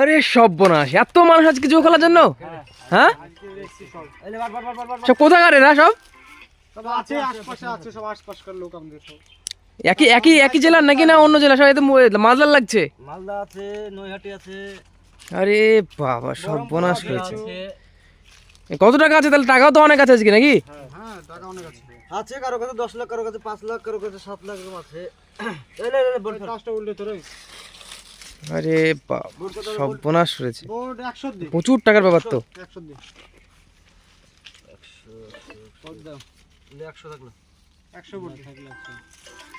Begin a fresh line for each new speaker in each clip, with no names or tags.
আরে সর্বনাশ এত মানুষ আজকে জুয়ো খেলার জন্য হ্যাঁ সব কোথাকার এরা হ্যাঁ, সব একই একই একই জেলার নাকি না অন্য জেলা সবাই তো মালদার লাগছে আরে বাবা সর্বনাশ করেছে কত টাকা আছে তাহলে টাকাও তো অনেক আছে আজকে নাকি
হ্যাঁ, আছে কারো কাছে দশ লাখ কারো কাছে পাঁচ লাখ কারো কাছে সাত লাখ আছে
আরে সব বোনাস প্রচুর টাকার ব্যাপার তো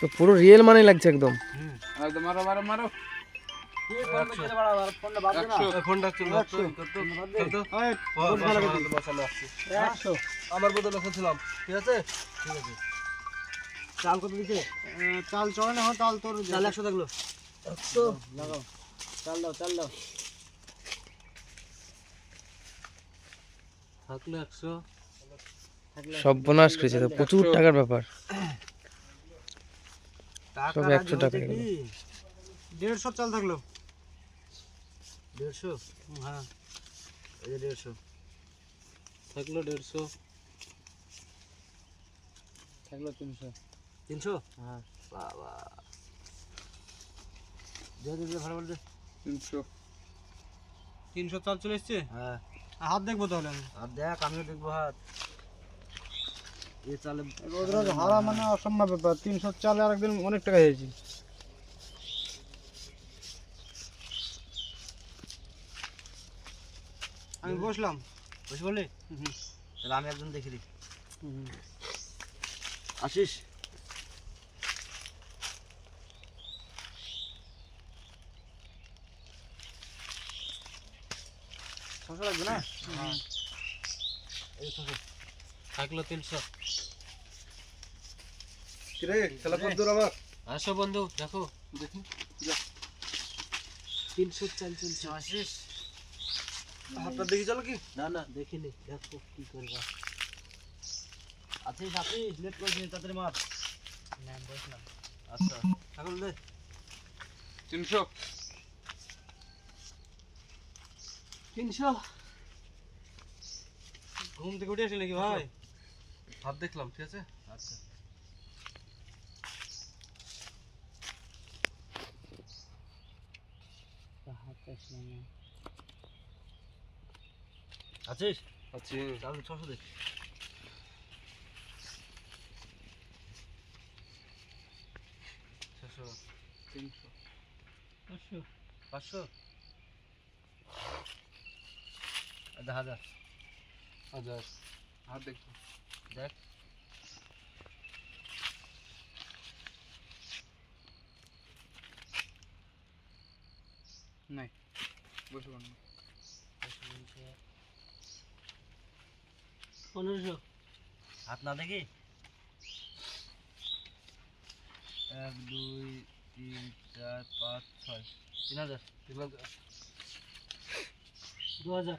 তো পুরো রিয়েল মানেই লাগছে একদম
আমার বোতল রেখেছিলাম ঠিক আছে ঠিক আছে চাল কত দিচ্ছে চাল চলে না হ্যাঁ, চাল তোর চাল একশো থাকলো
সর্বনাশ করেছে প্রচুর টাকার ব্যাপার একশো টাকা
দেড়শো চাল থাকলো দেড়শো হ্যাঁ দেড়শো থাকলো দেড়শো থাকলো তিনশো তিনশো হ্যাঁ বাবা তিনশো চাল চলে হ্যাঁ হাত দেখবো তাহলে আমি হাত দেখ আমিও দেখবো হাত এ মানে অসম্ভব ব্যাপার আর একদিন অনেক টাকা আমি বসলাম বসে বলে তাহলে আমি একজন দেখি আসিস ছশো লাগবে না হ্যাঁ। থাকলো তিনশো আসো বন্ধু দেখো দেখি তিনশো চাল চলছে আসিস হাতটা দেখি চলো কি না না দেখিনি দেখো কি করবা আছিস আপনি লেট করছিস তাদের মার না বসলাম আচ্ছা থাকলো দে তিনশো তিনশো ঘুম থেকে উঠে আসলে নাকি ভাই আচ্ছা। ভাব দেখলাম ঠিক আছে আচ্ছা আছিস ছশো দেখ ছশো তিনশো পাঁচশো পাঁচশো আচ্ছা হাজার হাজার হাত দেখ দেখ নাই বসে হাত না দেখি এক দুই তিন চার পাঁচ ছয় তিন হাজার তিন হাজার দু হাজার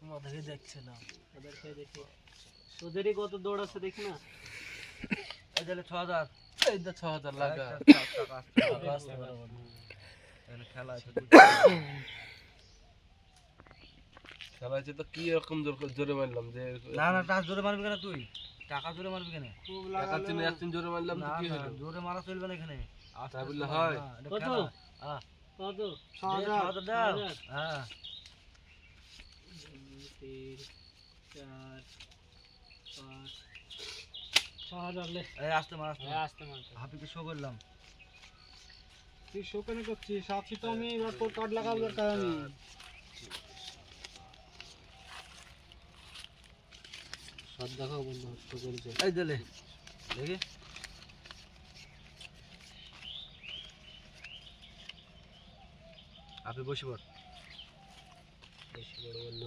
তোমাদেরকে দেখছিলাম ওদেরকে দেখি ওদেরই কত দৌড় আছে দেখি না এদের ছ হাজার এদের ছ হাজার লাগা খেলা আছে জোরে মারলাম যে না না টাচ জোরে মারবি কেন তুই টাকা জোরে মারবি জোরে মারলাম জোরে মারা চলবে না এখানে আচ্ছা বললে কত তিন চার পাঁচ ছ হাজার লে আসতে মার আসতে আসতে মার হাফিকে শো করলাম তুই শো কেন করছিস হাফি তো আমি এবার তোর কার্ড লাগাবো দরকার আমি সব দেখাও বন্ধু শো করেছে এই দিলে দেখে আপনি বসে পড় বসে পড়ো বন্ধু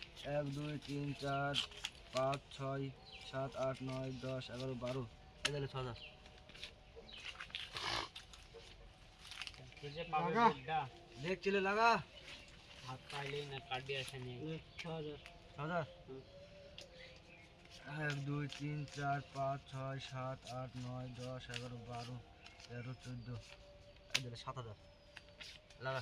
এক দুই তিন চার পাঁচ ছয় সাত আট নয় দশ এগারো বারো এগারো ছ হাজার দেখছিলে লাগা এক দুই তিন চার পাঁচ ছয় সাত আট নয় দশ এগারো বারো তেরো চোদ্দো সাত হাজার লাগা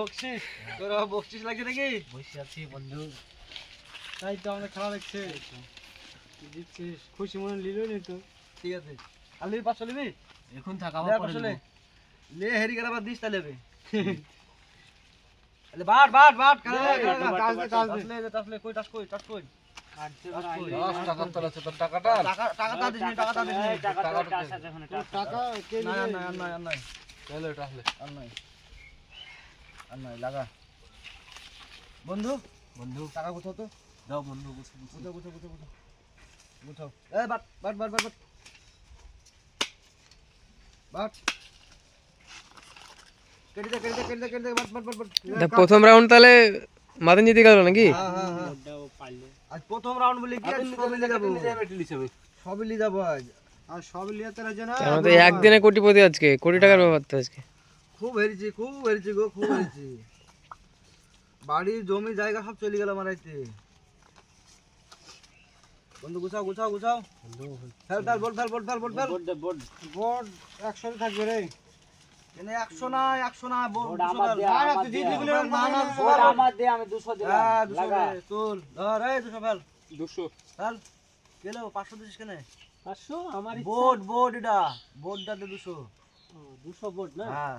বকশিস তোর বকশিস লাগছে নাকি বসে আছি বন্ধু তাই তো আমরা খারাপ দেখছি দিচ্ছিস খুশি মনে নিলই নি তো ঠিক আছে আর পাঁচশো লিবি এখন থাকা পরে লে লে হেরি করে আবার দিস তা লেবে আরে বাট বাট বাট কাজ দে কাজ দে টাস লে কই টাস কই টাস কই টাকাটা টাকাটা টাকা নি টাকাটা দিস নি টাকাটা টাকা কে না না না না চলো টাস লে আর নাই আর নয় লাগা বন্ধু বন্ধু টাকা কোথাও তো দাও বন্ধু কোথাও কোথাও কোথাও কোথাও কোথাও বাট বাট বাট বাট
প্রথম রাউন্ড তাহলে মাথা জিতে গেল নাকি হ্যাঁ,
হ্যাঁ, হ্যাঁ। প্রথম রাউন্ড বলে সবই লিয়ে যাবো আজ আর সবই লিয়ে তারা
একদিনে কোটিপতি আজকে কোটি টাকার ব্যাপার তো আজকে
খুব হেরেছি খুব হেরেছি গো খুব হেরেছি বাড়ির জমি জায়গা সব চলে গেল আমার এতে বন্ধু গুছাও গুছাও গুছাও ফেল ফেল বল ফেল বল ফেল বল ফেল বোর্ড একশো থাকবে রে একশো না একশো না দুশো তোল ধর এই দুশো ফেল দুশো ফেল গেলো পাঁচশো দিস কেন পাঁচশো আমার বোর্ড বোর্ড এটা বোর্ডটাতে দুশো দুশো বোর্ড না হ্যাঁ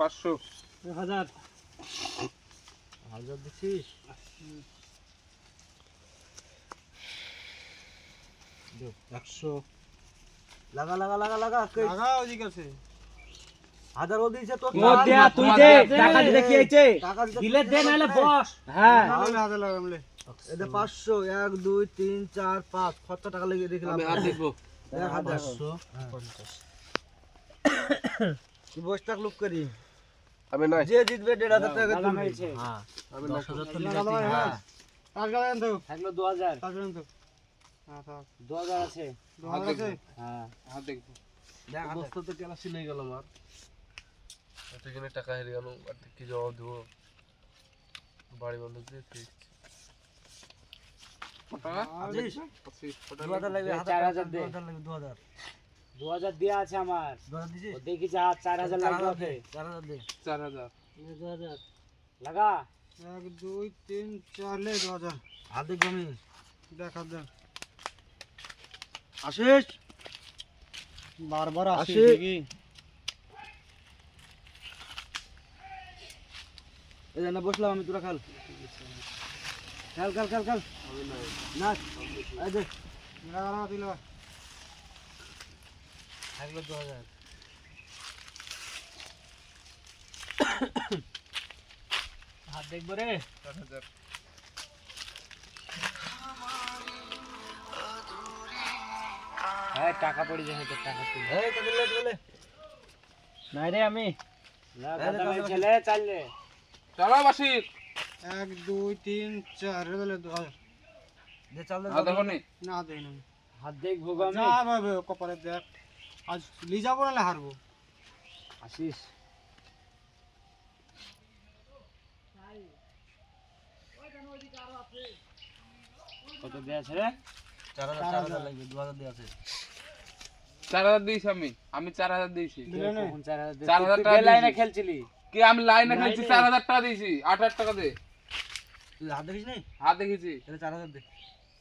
পাঁচশো হাজার হাজার দিচ্ছিস একশো লাগা লাগা লাগা লাগা লাগা ওদিকে আছে হাজার হ্যাঁ। এক দুই তিন চার পাঁচ কত টাকা লেগে দেখলাম আমি হাত হ্যাঁ। লুক করি আমি নাই যে জিতবে 1.5 টাকা তুমি হ্যাঁ আমি 10000 তো নিতে হ্যাঁ পাঁচ গালেন তো থাকলো 2000 পাঁচ গালেন তো হ্যাঁ 2000 আছে 2000 আছে হ্যাঁ হাত হ্যাঁ, দেখ দেখ বস্তা তো কেলা সিলাই গেল আমার এতখানে টাকা হেরে গেল আর কি জবাব দেব বাড়ি বন্ধক দিয়ে ঠিক টাকা 25 25 লাগবে 4000 দে 2000 লাগবে 2000 দু হাজার দেওয়া আছে আমার দেখি যা চার হাজার লাগবে চার হাজার দে চার হাজার লাগা এক দুই তিন চার লে দু হাজার হাতে কমে দেখা দেন আসিস বারবার আসিস কি এই জানা বসলাম আমি তোরা খাল খাল খাল খাল খাল না এই দে মেলা দিলা থাকলো দু হাজার হাত দেখবো রে হ্যাঁ টাকা পড়ে যায় তোর টাকা তুই নাই রে আমি ছেলে চাললে চলো বাসির এক দুই তিন চার বলে দু হাজার দে চাল না না না হাত দেখবো কপালে দেখ আজ নিয়ে যাবো নাহলে হারবো আসিস কত দেয়া রে চার হাজার দিয়েছি আমি আমি চার হাজার দিয়েছি চার হাজার টাকা লাইনে খেলছিলি কি আমি লাইনে খেলছি চার হাজার টাকা দিয়েছি আট হাজার টাকা দে হাত দেখিস চার হাজার দে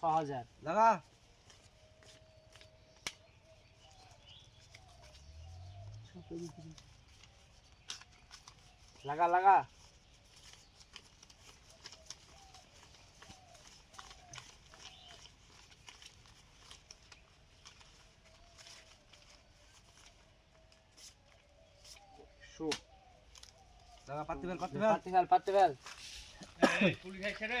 ছ হাজার দাদা লাগা লাগা শুক লাগা পাতি বেল পাতি বেল পাতি বেল পাতি বেল পুলিশ আছে রে